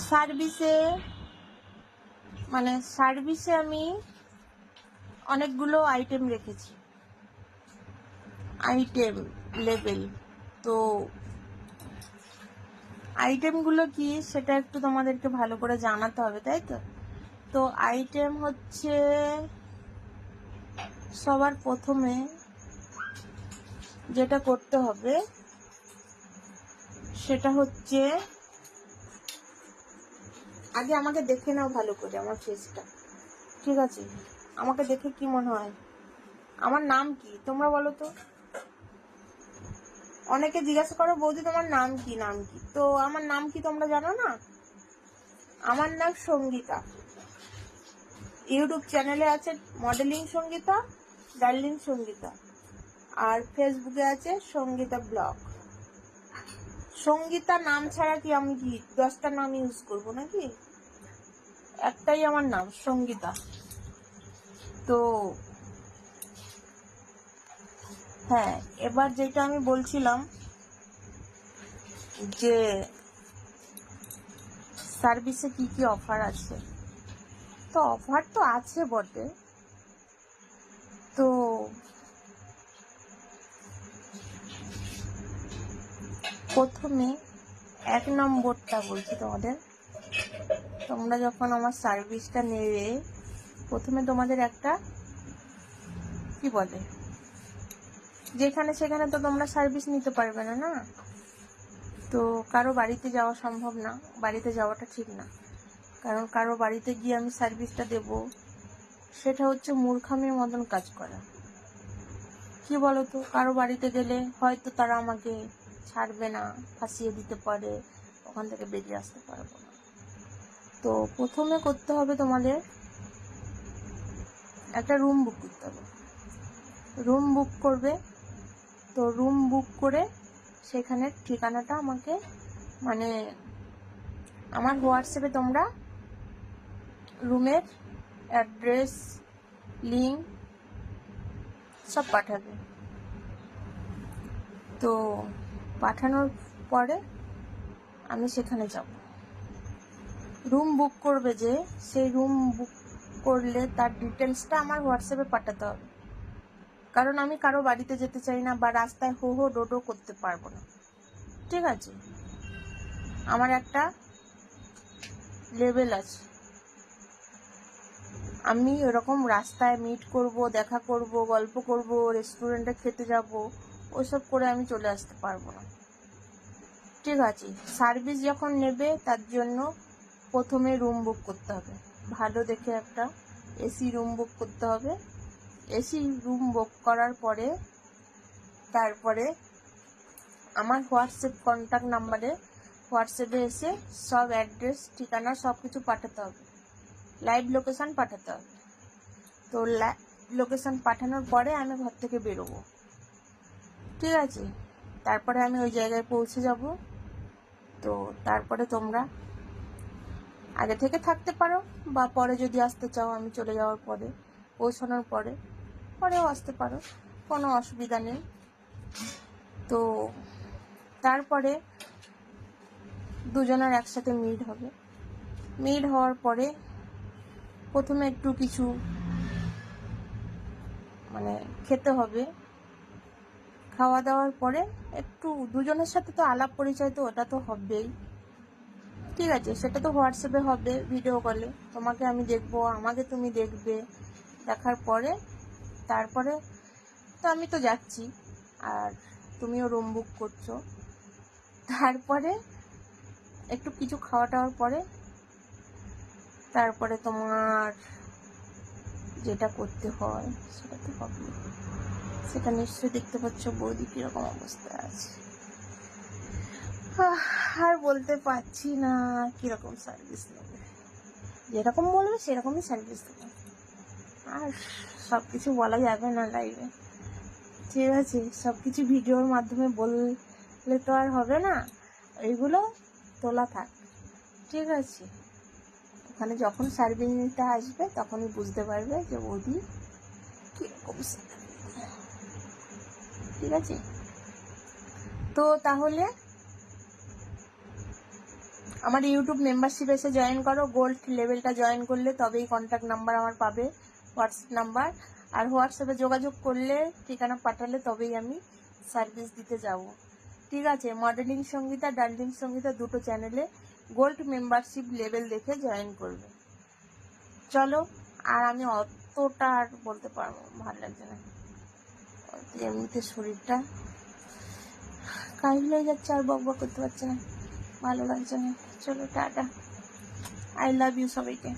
সার্ভিসে মানে সার্ভিসে আমি অনেকগুলো আইটেম রেখেছি। আইটেম লেভেল তো আইটেমগুলো কি সেটা একটু তোমাদেরকে ভালো করে জানাতে হবে, তাই তো? তো আইটেম হচ্ছে সবার প্রথমে যেটা করতে হবে সেটা হচ্ছে আগে আমাকে দেখে নাও ভালো করে আমার ফেসটা ঠিক আছে? আমাকে দেখে কি মনে হয়? আমার নাম কি? তোমরা বলো তো। অনেকে জিজ্ঞাসা করো, বৌদি, তোমার নাম কি? নাম কি? তো আমার নাম কি তোমরা জানো না? আমার নাম সঙ্গীতা। ইউটিউব চ্যানেলে আছে মডেলিং সঙ্গীতা ডার্লিং সঙ্গীতা। আর ফেসবুকে আছে সঙ্গীতা ব্লগ সঙ্গীতা নাম ছাড়া কি আমি কি দশটা নাম ইউজ করব নাকি? একটাই আমার নাম, সঙ্গীতা। তো হ্যাঁ এবার যেটা আমি বলছিলাম যে সার্ভিসে কি কি অফার আছে? তো অফার তো আছে বটে। তো প্রথমে এক নম্বরটা বলছি তোমাদের। তোমরা যখন আমার সার্ভিসটা নেবে, প্রথমে তোমাদের একটা, কি বলে? যেখানে সেখানে তো তোমরা সার্ভিস নিতে পারবে না না? তো কারও বাড়িতে যাওয়া সম্ভব না, বাড়িতে যাওয়াটা ঠিক না। কারণ কারও বাড়িতে গিয়ে আমি সার্ভিসটা দেব, সেটা হচ্ছে মূর্খামির মতন কাজ করা। কি বলতো? কারও বাড়িতে গেলে হয়তো তারা আমাকে ছাড়বে না, ফাঁসিয়ে দিতে পারে, ওখান থেকে বেরিয়ে আসতে পারব না। তো প্রথমে করতে হবে তোমাদের একটা রুম বুক করতে হবে। রুম বুক করবে, তো রুম বুক করে সেখানের ঠিকানাটা আমাকে মানে আমার হোয়াটসঅ্যাপে তোমরা রুমের অ্যাড্রেস, লিঙ্ক সব পাঠাবে। তো পাঠানোর পরে আমি সেখানে যাব। রুম বুক করবে যে, সেই রুম বুক করলে তার ডিটেলসটা আমার হোয়াটসঅ্যাপে পাঠাতে হবে। কারণ আমি কারও বাড়িতে যেতে চাই না বা রাস্তায় হো হো ডোডো করতে পারব না। ঠিক আছে? আমার একটা লেভেল আছে। আমি এরকম রাস্তায় মিট করব, দেখা করব, গল্প করব রেস্টুরেন্টে খেতে যাব, ওসব করে আমি চলে আসতে পারব না। ঠিক আছে? সার্ভিস যখন নেবে, তার জন্য প্রথমে রুম বুক করতে হবে। ভালো দেখে একটা এসি রুম বুক করতে হবে। এসি রুম বুক করার পরে তারপরে আমার হোয়াটসঅ্যাপ কন্ট্যাক্ট নাম্বারে হোয়াটসঅ্যাপে এসে সব অ্যাড্রেস ঠিকানা সব কিছু পাঠাতে হবে। লাইভ লোকেশন পাঠাতে হবে। তো লোকেশন পাঠানোর পরে আমি ঘর থেকে বেরোবো। ঠিক আছে? তারপরে আমি ওই জায়গায় পৌঁছে যাব। তো তারপরে তোমরা আগে থেকে থাকতে পারো, বা পরে যদি আসতে চাও আমি চলে যাওয়ার পরে, পৌঁছানোর পরে, পরেও আসতে পারো, কোনো অসুবিধা নেই। তো তারপরে দুজনের একসাথে মিট হবে। মিট হওয়ার পরে প্রথমে একটু কিছু মানে খেতে হবে। খাওয়া দাওয়ার পরে একটু দুজনের সাথে তো আলাপ পরিচয় তো ওটা তো হবেই। ঠিক আছে, সেটা তো হোয়াটসঅ্যাপে হবে ভিডিও কলে তোমাকে আমি দেখব, আমাকে তুমি দেখবে। দেখার পরে, তারপরে তো আমি তো যাচ্ছি। আর তুমিও রুম বুক করছ। তারপরে একটু কিছু খাওয়া টাওয়ার পরে, তারপরে তোমার যেটা করতে হয়, সেটা তো হবে। সেটা নিশ্চয়ই দেখতে পাচ্ছ বৌদি কীরকম অবস্থায় আছে। আর বলতে পারছি না কীরকম সার্ভিস নেবে। যেরকম বলবে সেরকমই সার্ভিস দেবে। আর সব কিছু বলা যাবে না লাইভে ঠিক আছে সব কিছু ভিডিওর মাধ্যমে বললে তো আর হবে না। এইগুলো তোলা থাক। ঠিক আছে। ওখানে যখন সার্ভিংটা আসবে তখনই বুঝতে পারবে যে বৌদি কীরকম ঠিক আছে? তো তাহলে আমার ইউটিউব মেম্বারশিপ এসে জয়েন করো গোল্ড লেভেলটা জয়েন করলে তবেই কন্ট্যাক্ট নাম্বার আমার পাবে হোয়াটসঅ্যাপ নাম্বার আর হোয়াটসঅ্যাপে যোগাযোগ করলে, ঠিকানা পাঠালে তবেই আমি সার্ভিস দিতে যাব। ঠিক আছে মডেলিং সঙ্গীতা, ডান্ডিং সঙ্গীতা দুটো চ্যানেলে গোল্ড মেম্বারশিপ লেভেল দেখে জয়েন করবে। চলো, আর আমি অতটা আর বলতে পারব ভালো লাগছে না। এমনিতে শরীরটা কাহিল হয়ে যাচ্ছে আর বক বক করতে পারছে না। ভালো লাগছে না। চলো টাটা। আই লাভ ইউ সবাইকে।